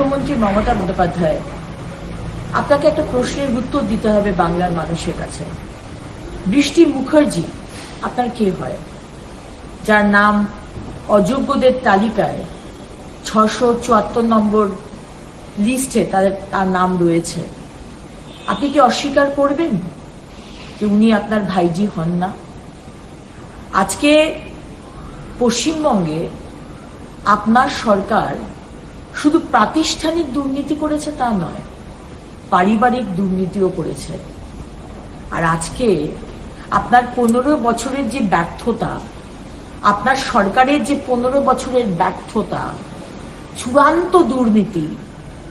মুখ্যমন্ত্রী মমতা বন্দ্যোপাধ্যায়, আপনাকে একটা প্রশ্নের উত্তর দিতে হবে বাংলার মানুষের কাছে। বৃষ্টি মুখার্জি, আপনার কে হয়? যার নাম অযোগ্যদের তালিকায় ছশো চুয়াত্তর নম্বর লিস্টে তাদের তার নাম রয়েছে। আপনি কি অস্বীকার করবেন যে উনি আপনার ভাইজি হন না? আজকে পশ্চিমবঙ্গে আপনার সরকার শুধু প্রাতিষ্ঠানিক দুর্নীতি করেছে তা নয়, পারিবারিক দুর্নীতিও করেছে। আর আজকে আপনার পনেরো বছরের যে ব্যর্থতা, আপনার সরকারের যে পনেরো বছরের ব্যর্থতা, চূড়ান্ত দুর্নীতি,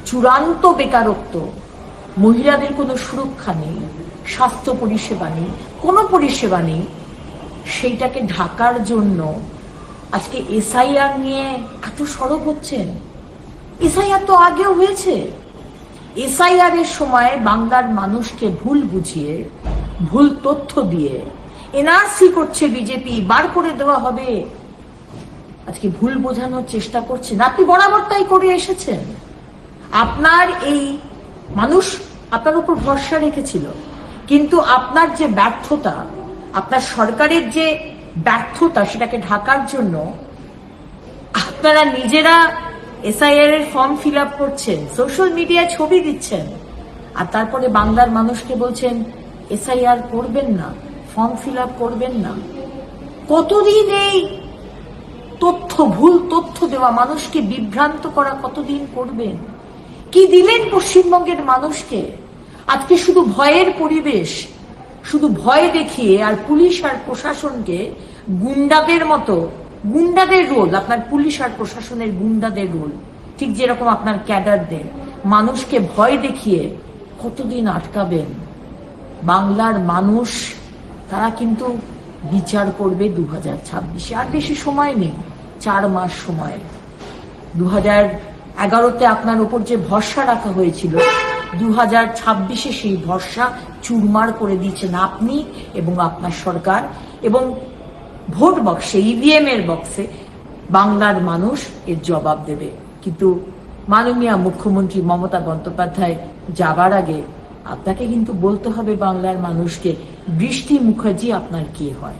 চূড়ান্ত বেকারত্ব, মহিলাদের কোনো সুরক্ষা নেই, স্বাস্থ্য পরিষেবা নেই, কোনো পরিষেবা নেই, সেইটাকে ঢাকার জন্য আজকে এসআইআর নিয়ে এত সরব হচ্ছেন। এসআইআর তো আগেও হয়েছে। এসআইআর এর সময় বাংলার মানুষকে ভুল বুঝিয়ে, ভুল তথ্য দিয়ে এনআরসি করছে বিজেপি, বার করে দেওয়া হবে। আজকে ভুল বোঝানোর চেষ্টা করছেন। আপনি বরাবর তাই করে এসেছেন। আপনার এই মানুষ আপনার উপর ভরসা রেখেছিল। কিন্তু আপনার যে ব্যর্থতা, আপনার সরকারের যে ব্যর্থতা, সেটাকে ঢাকার জন্য আপনারা নিজেরা এসআইআর এর ফর্ম ফিল আপ করছেন সোশ্যাল মিডিয়ায় ছবি দিচ্ছেন, আর তারপরে বাংলার মানুষকে বলছেন এসআইআর করবেন না ফর্ম ফিল আপ করবেন না। কতদিন এই তথ্য, ভুল তথ্য দেওয়া মানুষকে বিভ্রান্ত করা কতদিন করবেন? কি দিলেন পশ্চিমবঙ্গের মানুষকে? আজকে শুধু ভয়ের পরিবেশ, শুধু ভয় দেখিয়ে আর পুলিশ আর প্রশাসনকে গুন্ডাদের মতো গুন্ডাদের রোল, আপনার পুলিশ আর প্রশাসনের গুন্ডাদের রোল, ঠিক যেরকম আপনার ক্যাডারদের, মানুষকে ভয় দেখিয়ে কতদিন আটকাবেন? বাংলার মানুষ, তারা কিন্তু বিচার করবে দু হাজার ছাব্বিশে। আর বেশি সময় নেই, চার মাস সময়। দু হাজার এগারোতে আপনার উপর যে ভরসা রাখা হয়েছিল দু হাজার ছাব্বিশে সেই ভরসা চুরমার করে দিয়েছেন আপনি এবং আপনার সরকার। এবং ভোট বক্সে ইভিএম এর বক্সে বাংলার মানুষ এর জবাব দেবে। কিন্তু মাননীয় মুখ্যমন্ত্রী মমতা বন্দ্যোপাধ্যায় যাবার আগে আপনাকে কিন্তু বলতে হবে বাংলার মানুষকে বৃষ্টি মুখার্জি আপনার কি হয়।